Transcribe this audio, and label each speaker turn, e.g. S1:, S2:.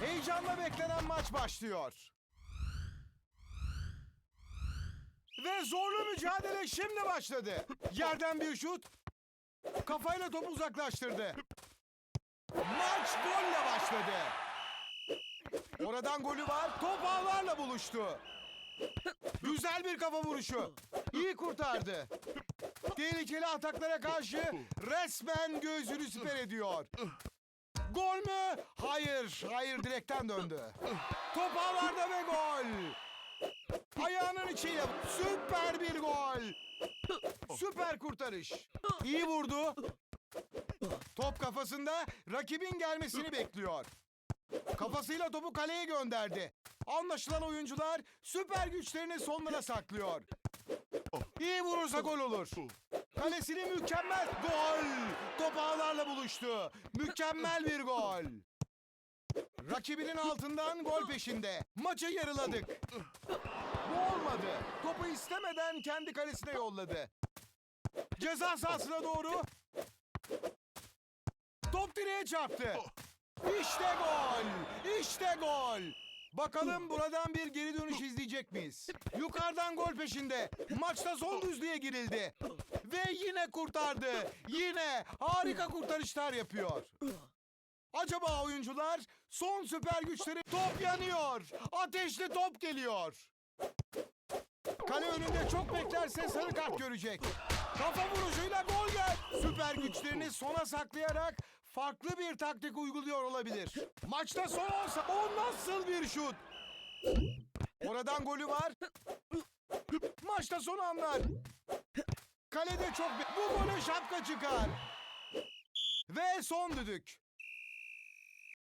S1: Heyecanla beklenen maç başlıyor. Ve zorlu mücadele şimdi başladı. Yerden bir şut. Kafayla topu uzaklaştırdı. Maç golle başladı. Oradan golü var. Top ağlarla buluştu. Güzel bir kafa vuruşu. İyi kurtardı. Tehlikeli ataklara karşı resmen gözünü siper ediyor. Gol mü? Hayır, hayır direkten döndü. Top ağlarda ve gol. Ayağının içiyle süper bir gol. Süper kurtarış. İyi vurdu. Top kafasında rakibin gelmesini bekliyor. Kafasıyla topu kaleye gönderdi. Anlaşılan oyuncular süper güçlerini sonlara saklıyor. İyi vurursa gol olur. Kalesini mükemmel gol. Top ağlarla buluştu. Mükemmel bir gol. Rakibinin altından gol peşinde. Maçı yarıladık. Bu olmadı. Topu istemeden kendi kalesine yolladı. Ceza sahasına doğru. Top direğe çarptı. İşte gol. İşte gol. Bakalım buradan bir geri dönüş izleyecek miyiz? Yukarıdan gol peşinde. Maçta son düzlüğe girildi. Ve yine kurtardı. Yine harika kurtarışlar yapıyor. Acaba oyuncular son süper güçleri top yanıyor. Ateşli top geliyor. Kale önünde çok beklerse sarı kart görecek. Kafa vuruşuyla gol gel. Süper güçlerini sona saklayarak farklı bir taktik uyguluyor olabilir. Maçta son olsa o nasıl bir şut? Oradan golü var. Maçta son anlar. Kalede çok... Bu gole şapka çıkar. Ve son düdük.